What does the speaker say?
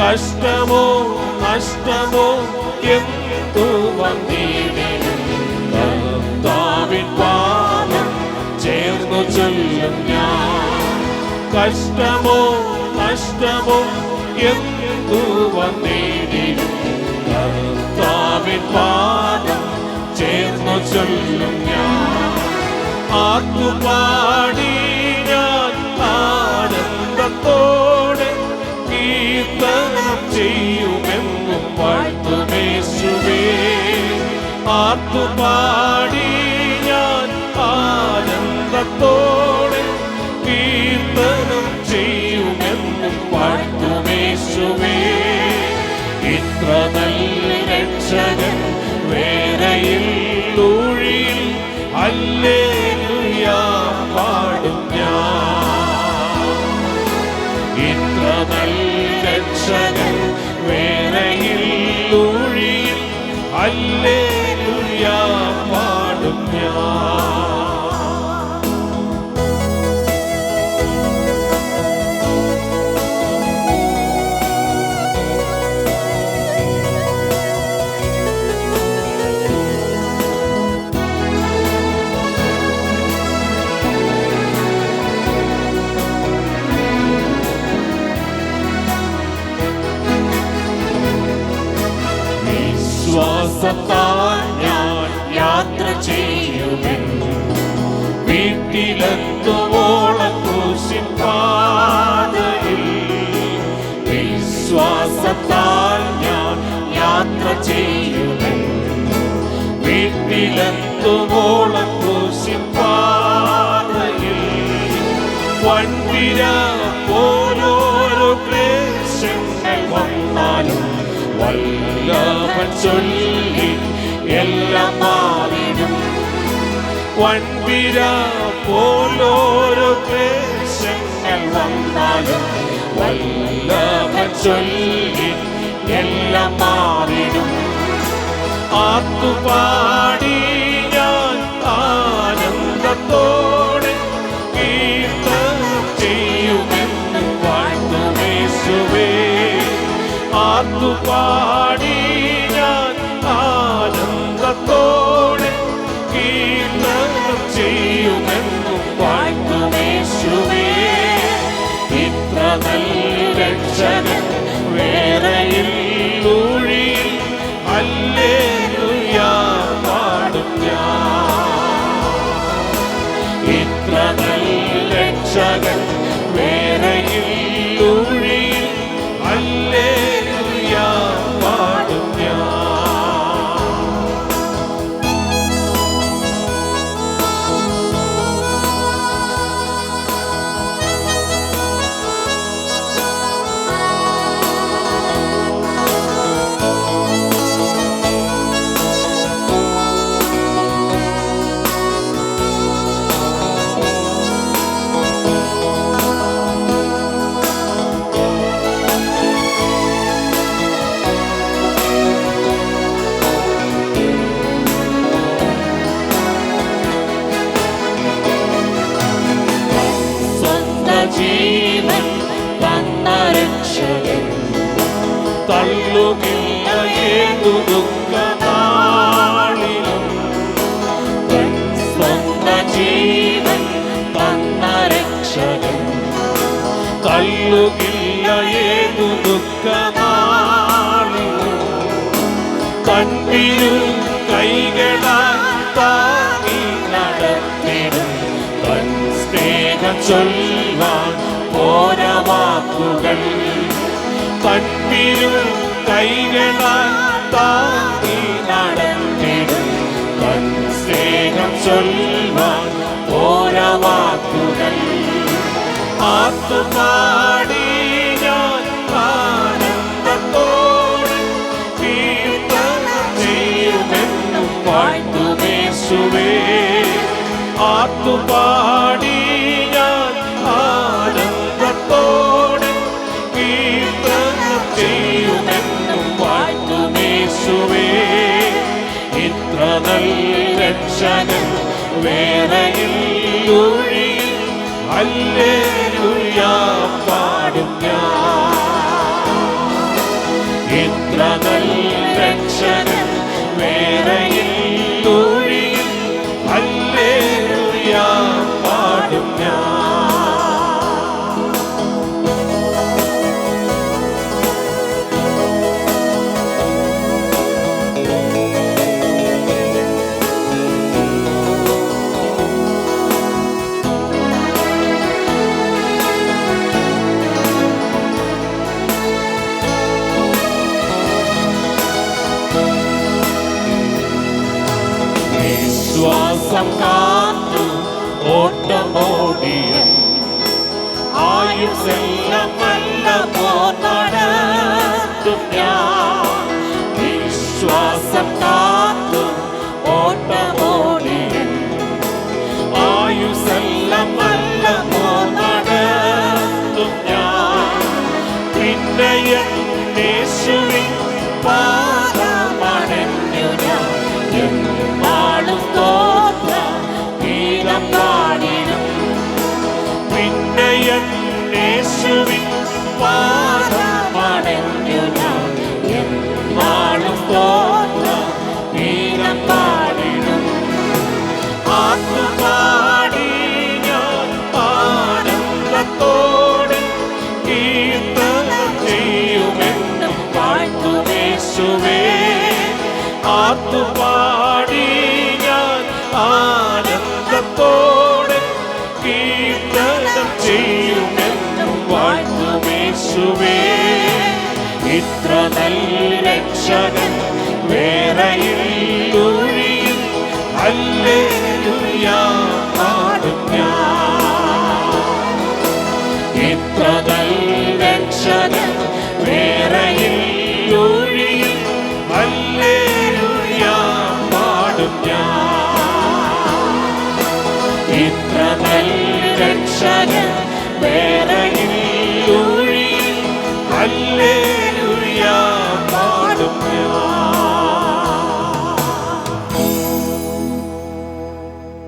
കഷ്ടമോ നഷ്ടമോ എന്തു ചേർന്നു ചൊല്ലും ഞാൻ. കഷ്ടമോ നഷ്ടമോ എന്തു വന്നിടിലും കർത്താവിൻ പാദം ചേർന്നു ചൊല്ലും ഞാൻ. ആത്മപാടി ഞാൻ ആനന്ദത്തോടെ കീർത്തനം ചെയ്യുമെന്നും വാഴ്ത്തുമേശുവേ ആത്തുപാടി ഞാൻ ആനന്ദത്തോടെ ഇത്ര നല്ല രക്ഷകൻ വേറെയിൽ ഊഴിയിൽ അല്ലേലുയാ പാടും ഞാൻ. ഇത്ര നല്ല രക്ഷകൻ വേറെയിൽ ഊഴിയിൽ അല്ലേലുയാ പാടും ഞാൻ. വീട്ടിലെത്തുവോളം ക്രൂശിൻ പാതയിൽ വൻപിര ഓരോരോ ക്ലേശങ്ങൾ വന്നാലും വല്ലവൻ ചൊല്ലി എല്ലാം മാറിടും. വൻപിര പോലോരോ ക്ലേശങ്ങൾ വന്നാലും വല്ലവൻ ചൊല്ലി എല്ലാം മാറിടും. ആത്തുപാടി ഞാൻ ആനന്ദത്തോടെ കീർത്തനം ചെയ്യുമെന്ന് വാഴ്ത്തുവേശുവേ ആത്തുപാടി ഞാൻ ആനന്ദത്തോടെ കീർത്തനം ചെയ്യുമെന്ന് വാഴ്ത്തുവേശുവേ ഇത്ര നല്ല നല്ല തന്ന രക്ഷകൻ തള്ളുമില്ല ഏതു ദുഃഖനാളിലും തൻ സ്വന്ത ജീവൻ തന്ന രക്ഷകൻ തള്ളുകില്ല ഏതു കൈകളാൽ താങ്ങി നടത്തിടും. തൻ സ്നേഹം ചൊല്ലുവാൻ ഓര കണ്ണിലും കൈകളാൽ നടത്തിടും തൻ സ്നേഹം ചൊല്ലുവാൻ ഓരവാക്കുകൾ ആത്മാടി ഞാൻ ആനന്ദത്തോടെ ആത്തുപാടി രക്ഷകൻ വേറെയിൽ ഒഴിയിൽ ഹല്ലേലൂയ പാടും ഞാൻ. എത്ര നല്ല രക്ഷകൻ വേറെയിൽ വിശ്വാസം കാത്തു ഓട്ടമോടിയ ആയുസെല്ലാം നല്ല പോന്നടത്തും ഞാൻ വിശ്വാസം ഇത്ര നല്ല രക്ഷകൻ ഒഴിയും പാടും ഞാൻ ഇത്ര നല്ല രക്ഷകൻ ഹല്ലേലൂയ പാടും ഞാൻ. ഇത്ര നല്ല